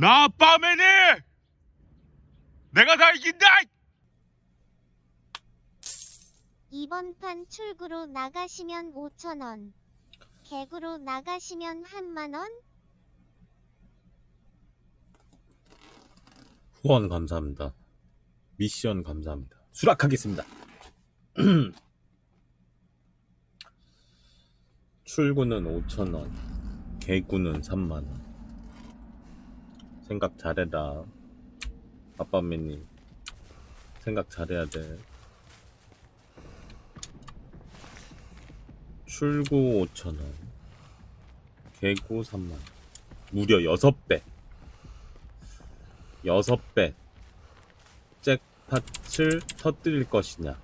나 아빠맨이 내가 다 이긴다. 이번 판 출구로 나가시면 5천원. 개구로 나가시면 한만원? 후원 감사합니다. 미션 감사합니다. 수락하겠습니다. 출구는 5천원, 개구는 3만원. 생각 잘해라. 아빠매님. 생각 잘해야 돼. 출구 5천원, 개구 3만원. 무려 6배. 6배. 잭팟을 터뜨릴 것이냐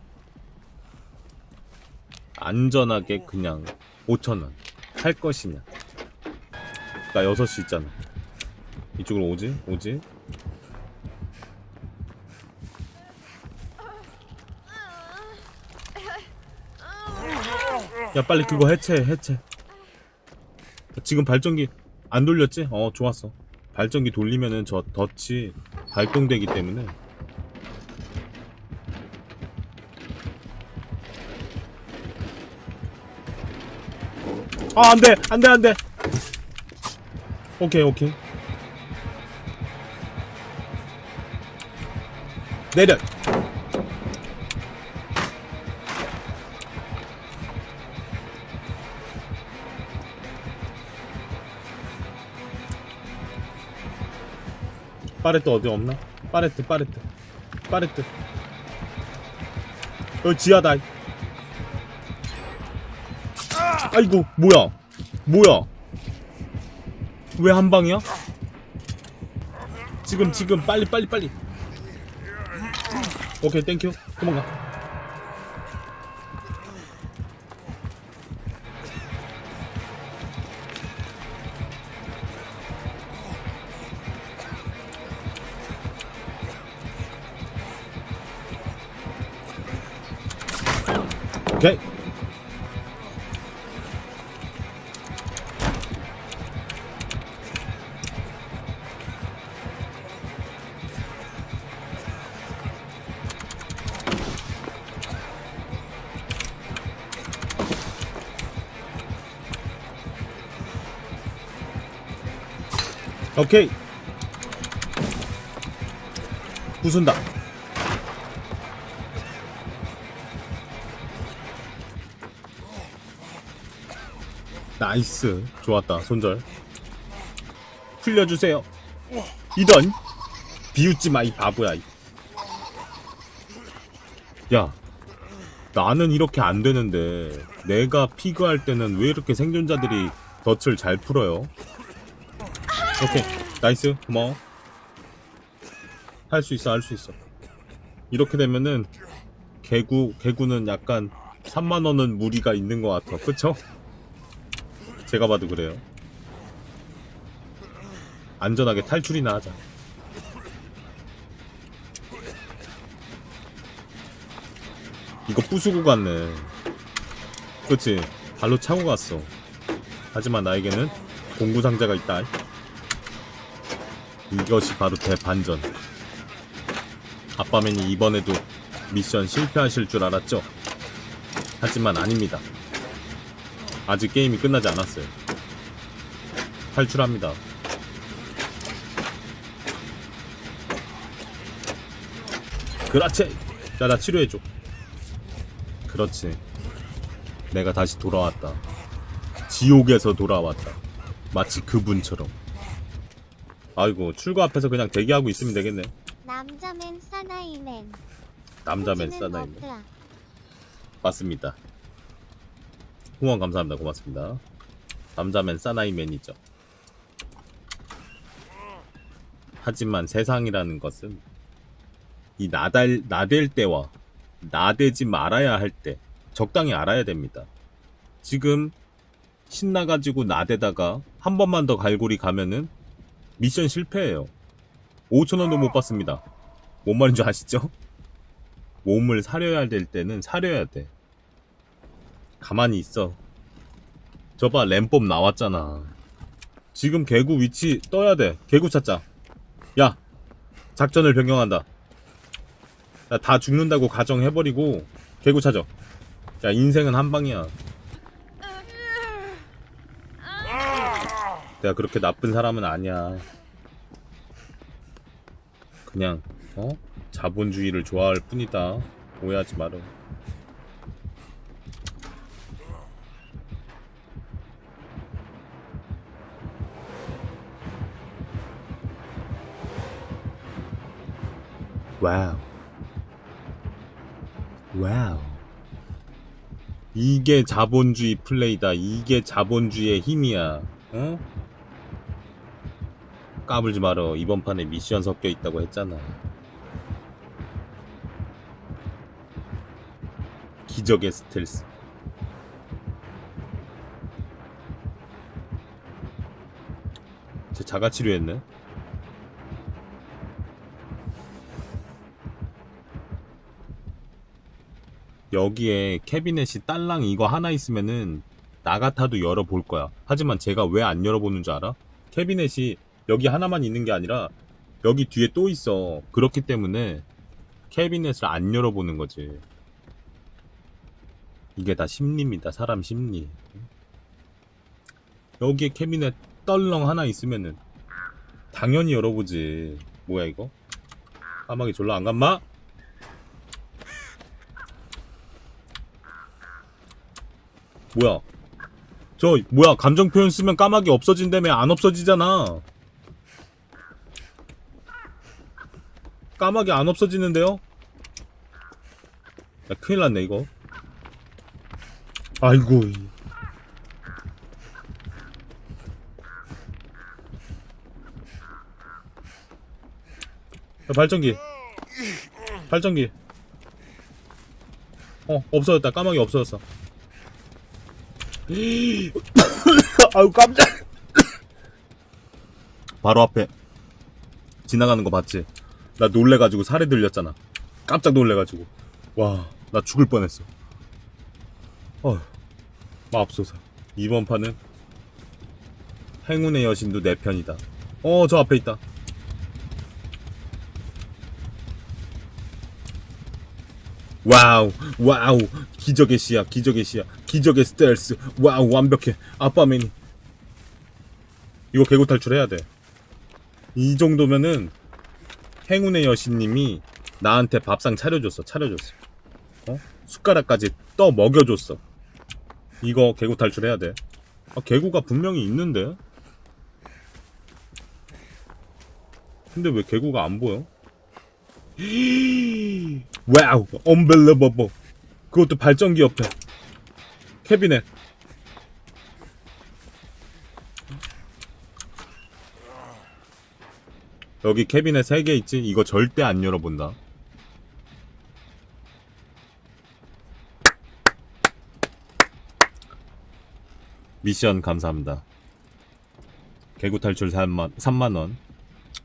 안전하게 그냥 5천원 할 것이냐 나 6시 있잖아 이쪽으로 오지? 오지? 야 빨리 그거 해체해 해체 지금 발전기 안 돌렸지? 어 좋았어 발전기 돌리면은 저 덫이 발동되기 때문에 아 안돼 안돼 안돼 오케이 오케이 내려. 파레트 어디 없나? 파레트 파레트. 파레트. 여기 지하다. 아이고 뭐야? 뭐야? 왜 한 방이야? 지금 지금 빨리 빨리 빨리 오케이 땡큐 도망가 오케이 오케이. 부순다. 나이스. 좋았다 손절. 풀려주세요. 이런 비웃지마 이 바보야 이. 야 나는 이렇게 안 되는데 내가 피그할 때는 왜 이렇게 생존자들이 덫을 잘 풀어요 오케이. 나이스. 고마워. 할 수 있어 할 수 있어. 이렇게 되면은 개구 개구는 약간 3만원은 무리가 있는 것 같아. 그쵸? 제가 봐도 그래요. 안전하게 탈출이나 하자. 이거 부수고 갔네. 그치? 발로 차고 갔어. 하지만 나에게는 공구 상자가 있다 이것이 바로 대반전. 아빠맨이 이번에도 미션 실패하실 줄 알았죠? 하지만 아닙니다. 아직 게임이 끝나지 않았어요. 탈출합니다. 그렇지! 자, 나 치료해줘. 그렇지. 내가 다시 돌아왔다. 지옥에서 돌아왔다. 마치 그분처럼. 아이고 출구 앞에서 그냥 대기하고 있으면 되겠네. 남자맨 사나이맨. 남자맨 싸나이네 없다. 맞습니다. 후원 감사합니다. 고맙습니다. 남자맨 사나이맨이죠. 하지만 세상이라는 것은 이 나달, 나댈 때와 나대지 말아야 할 때 적당히 알아야 됩니다. 지금 신나가지고 나대다가 한 번만 더 갈고리 가면은 미션 실패예요 5천원도 못 받습니다 뭔 말인지 아시죠? 몸을 사려야 될 때는 사려야 돼. 가만히 있어. 저봐 램법 나왔잖아. 지금 개구 위치 떠야 돼. 개구 찾자. 야 작전을 변경한다 야, 다 죽는다고 가정해버리고 개구 찾아 야 인생은 한 방이야 내가 그렇게 나쁜 사람은 아니야 그냥 어 자본주의를 좋아할 뿐이다 오해하지 마라 와우. 와우. 이게 자본주의 플레이다. 이게 자본주의의 힘이야. 어? 까불지 말어. 이번 판에 미션 섞여 있다고 했잖아. 기적의 스텔스. 제 자가 치료했네. 여기에 캐비넷이 딸랑 이거 하나 있으면은 나 같아도 열어볼 거야. 하지만 제가 왜 안 열어보는 줄 알아? 캐비넷이 여기 하나만 있는 게 아니라 여기 뒤에 또 있어. 그렇기 때문에 캐비넷을 안 열어보는 거지. 이게 다 심리입니다. 사람 심리. 여기에 캐비넷 떨렁 하나 있으면은 당연히 열어보지. 뭐야 이거? 까마귀 졸라 안 감마? 뭐야? 저 뭐야? 감정 표현 쓰면 까마귀 없어진다며 안 없어지잖아. 까마귀 안 없어지는데요? 야, 큰일 났네 이거. 아이고. 야, 발전기. 발전기. 어, 없어졌다. 까마귀 없어졌어. 아유 깜짝 바로 앞에 지나가는 거 봤지? 나 놀래가지고 살이 들렸잖아. 깜짝 놀래가지고. 와 나 죽을 뻔했어. 어 마법소사 이번 판은 행운의 여신도 내 편이다. 어 저 앞에 있다. 와우 와우. 기적의 시야 기적의 시야 기적의 스텔스. 와우 완벽해. 아빠맨이 이거 개구 탈출해야 돼 이 정도면은 행운의 여신님이 나한테 밥상 차려줬어 차려줬어 어? 숟가락까지 떠 먹여줬어 이거 개구 탈출해야 돼 아, 개구가 분명히 있는데 근데 왜 개구가 안 보여? 와우, unbelievable. 그것도 발전기 옆에. 캐비넷. 여기 캐비넷 3개 있지? 이거 절대 안 열어본다. 미션 감사합니다. 개구 탈출 3만, 3만원.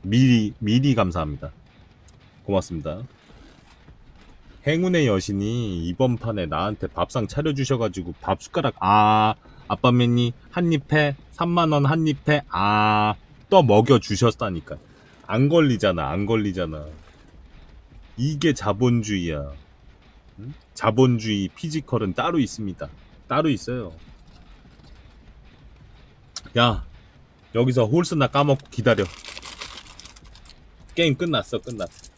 미리, 미리 감사합니다. 고맙습니다. 행운의 여신이 이번 판에 나한테 밥상 차려주셔가지고 밥 숟가락 아 아빠맨이 한입에 3만원 한입에 아떠 먹여주셨다니까 안 걸리잖아 안 걸리잖아. 이게 자본주의야. 응? 자본주의 피지컬은 따로 있습니다. 따로 있어요. 야 여기서 홀스나 까먹고 기다려. 게임 끝났어 끝났어.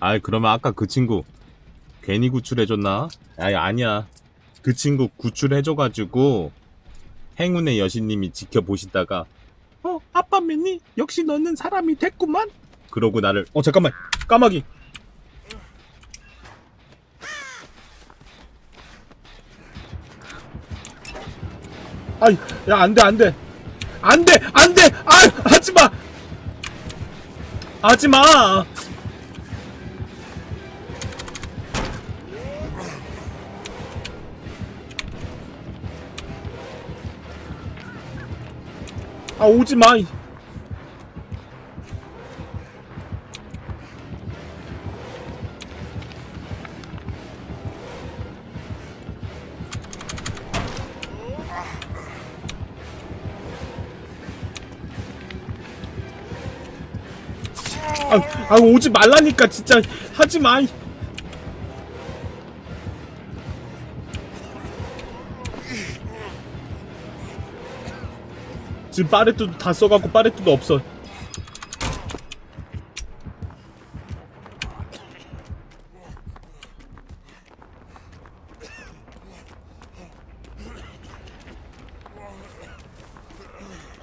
아이 그러면 아까 그 친구 괜히 구출해줬나? 아이 아니야. 그 친구 구출해줘가지고 행운의 여신님이 지켜보시다가 어? 아빠 맨니 역시 너는 사람이 됐구만. 그러고 나를 어 잠깐만. 까마귀. 아이 야 안돼 안돼. 안돼 안돼. 아 하지마. 하지마 아 오지 마. 아, 아 오지 말라니까 진짜 하지 마. 지금 파레트도 다 써갖고 파레트도 없어.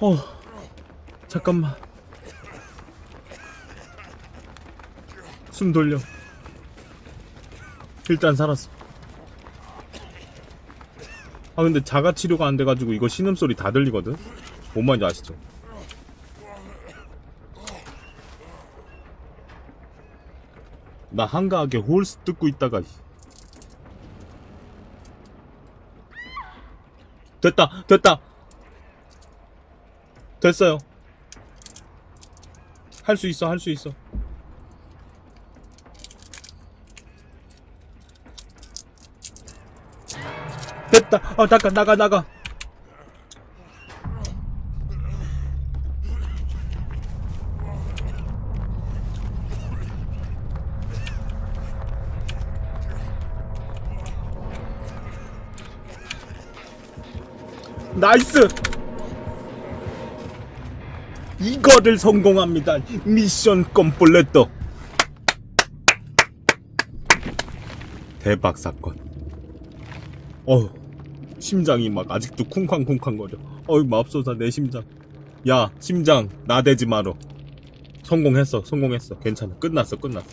어, 잠깐만. 숨 돌려. 일단 살았어. 아 근데 자가 치료가 안 돼가지고 이거 신음 소리 다 들리거든. 뭔 말인지 아시죠? 나 한가하게 홀스 뜯고 있다가 됐다 됐다. 됐어요. 할 수 있어 할 수 있어. 됐다. 아 나가 나가 나가 나이스! 이거를 성공합니다. 미션 컴플레터. 대박 사건. 어 심장이 막 아직도 쿵쾅쿵쾅거려. 어이 맙소사 내 심장. 야 심장 나대지 마라 성공했어 성공했어. 괜찮아. 끝났어 끝났어